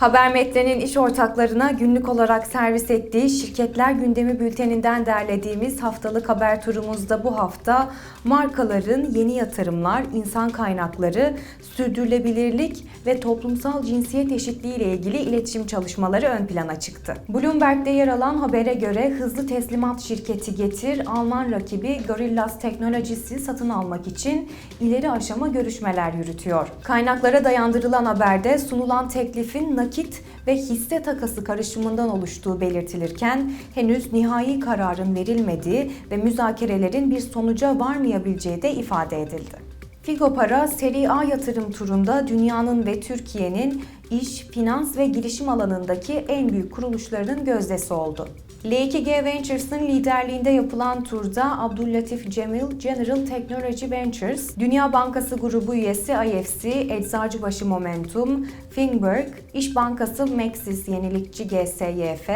Haber Metre'nin iş ortaklarına günlük olarak servis ettiği Şirketler Gündemi bülteninden derlediğimiz haftalık haber turumuzda bu hafta markaların yeni yatırımlar, insan kaynakları, sürdürülebilirlik ve toplumsal cinsiyet eşitliği ile ilgili iletişim çalışmaları ön plana çıktı. Bloomberg'de yer alan habere göre hızlı teslimat şirketi Getir, Alman rakibi Gorillas Technologies'i satın almak için ileri aşama görüşmeler yürütüyor. Kaynaklara dayandırılan haberde sunulan teklifin nakit ve hisse takası karışımından oluştuğu belirtilirken henüz nihai kararın verilmediği ve müzakerelerin bir sonuca varmayabileceği de ifade edildi. Figo Para Seri A yatırım turunda dünyanın ve Türkiye'nin iş, finans ve girişim alanındaki en büyük kuruluşlarının gözdesi oldu. L2G Ventures'ın liderliğinde yapılan turda Abdüllatif Cemil General Technology Ventures, Dünya Bankası grubu üyesi IFC, Eczacıbaşı Momentum, Finberg, İş Bankası Maxis Yenilikçi GSYF,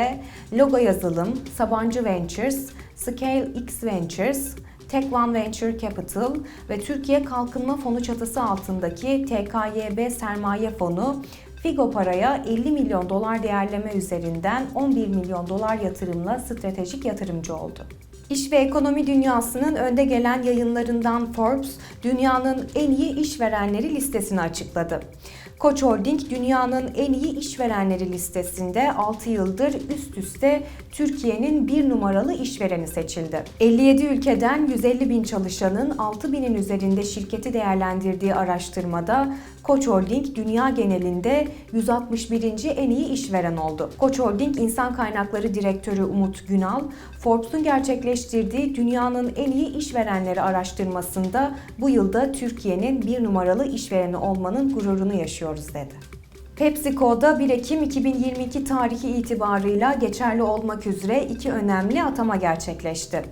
Logo Yazılım, Sabancı Ventures, Scale X Ventures, Tech One Venture Capital ve Türkiye Kalkınma Fonu çatısı altındaki TKYB Sermaye Fonu Figo Para'ya 50 milyon dolar değerleme üzerinden 11 milyon dolar yatırımla stratejik yatırımcı oldu. İş ve ekonomi dünyasının önde gelen yayınlarından Forbes, dünyanın en iyi işverenleri listesini açıkladı. Koç Holding dünyanın en iyi işverenleri listesinde 6 yıldır üst üste Türkiye'nin bir numaralı işvereni seçildi. 57 ülkeden 150 bin çalışanın 6 binin üzerinde şirketi değerlendirdiği araştırmada Koç Holding dünya genelinde 161. en iyi işveren oldu. Koç Holding İnsan Kaynakları Direktörü Umut Günal, Forbes'un gerçekleştirdiği dünyanın en iyi işverenleri araştırmasında bu yılda Türkiye'nin bir numaralı işvereni olmanın gururunu yaşıyoruz dedi. PepsiCo'da 1 Ekim 2022 tarihi itibarıyla geçerli olmak üzere iki önemli atama gerçekleşti.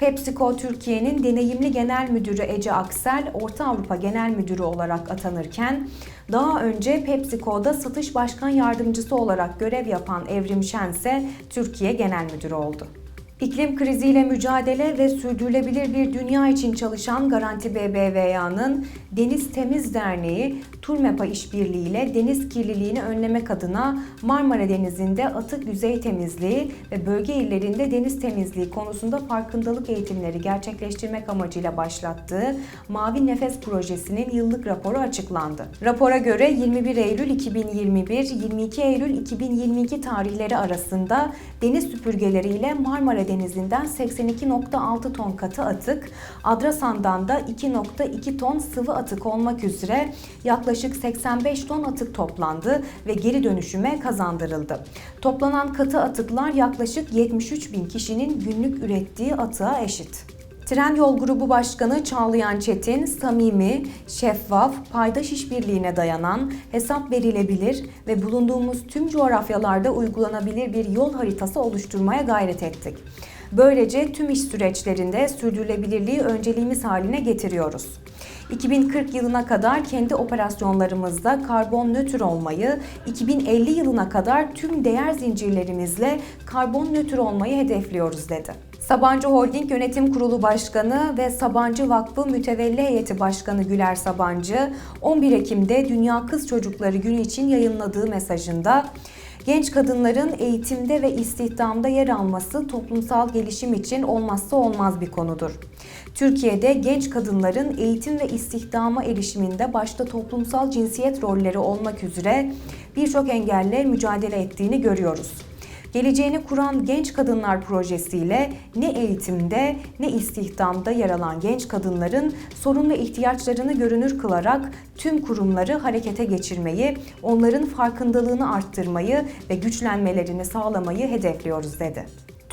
PepsiCo Türkiye'nin deneyimli genel müdürü Ece Aksel, Orta Avrupa Genel Müdürü olarak atanırken, daha önce PepsiCo'da satış başkan yardımcısı olarak görev yapan Evrim Şen ise Türkiye Genel Müdürü oldu. İklim kriziyle mücadele ve sürdürülebilir bir dünya için çalışan Garanti BBVA'nın Deniz Temiz Derneği, Turmepa işbirliğiyle deniz kirliliğini önlemek adına Marmara Denizi'nde atık yüzey temizliği ve bölge illerinde deniz temizliği konusunda farkındalık eğitimleri gerçekleştirmek amacıyla başlattığı Mavi Nefes projesinin yıllık raporu açıklandı. Rapora göre 21 Eylül 2021-22 Eylül 2022 tarihleri arasında deniz süpürgeleriyle Marmara Denizi'nden 82.6 ton katı atık, Adrasan'dan da 2.2 ton sıvı atık olmak üzere yaklaşık 85 ton atık toplandı ve geri dönüşüme kazandırıldı. Toplanan katı atıklar yaklaşık 73 bin kişinin günlük ürettiği atığa eşit. Trendyol Grubu Başkanı Çağlayan Çetin, samimi, şeffaf, paydaş işbirliğine dayanan, hesap verilebilir ve bulunduğumuz tüm coğrafyalarda uygulanabilir bir yol haritası oluşturmaya gayret ettik. Böylece tüm iş süreçlerinde sürdürülebilirliği önceliğimiz haline getiriyoruz. 2040 yılına kadar kendi operasyonlarımızda karbon nötr olmayı, 2050 yılına kadar tüm değer zincirlerimizle karbon nötr olmayı hedefliyoruz dedi. Sabancı Holding Yönetim Kurulu Başkanı ve Sabancı Vakfı Mütevelli Heyeti Başkanı Güler Sabancı, 11 Ekim'de Dünya Kız Çocukları Günü için yayınladığı mesajında Genç kadınların eğitimde ve istihdamda yer alması toplumsal gelişim için olmazsa olmaz bir konudur. Türkiye'de genç kadınların eğitim ve istihdama erişiminde başta toplumsal cinsiyet rolleri olmak üzere birçok engelle mücadele ettiğini görüyoruz. Geleceğini kuran Genç Kadınlar projesiyle ne eğitimde ne istihdamda yer alan genç kadınların sorun ve ihtiyaçlarını görünür kılarak tüm kurumları harekete geçirmeyi, onların farkındalığını arttırmayı ve güçlenmelerini sağlamayı hedefliyoruz dedi.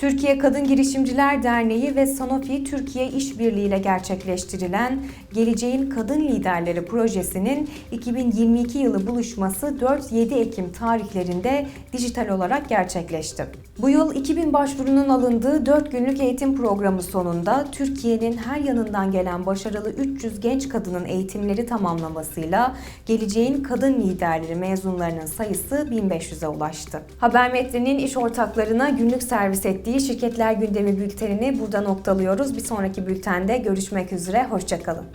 Türkiye Kadın Girişimciler Derneği ve Sanofi Türkiye İşbirliği ile gerçekleştirilen Geleceğin Kadın Liderleri projesinin 2022 yılı buluşması 4-7 Ekim tarihlerinde dijital olarak gerçekleşti. Bu yıl 2000 başvurunun alındığı 4 günlük eğitim programı sonunda Türkiye'nin her yanından gelen başarılı 300 genç kadının eğitimleri tamamlamasıyla Geleceğin Kadın Liderleri mezunlarının sayısı 1500'e ulaştı. Haber Metre'nin iş ortaklarına günlük servis ettiği ettiği Şirketler Gündemi bültenini burada noktalıyoruz. Bir sonraki bültende görüşmek üzere, hoşçakalın.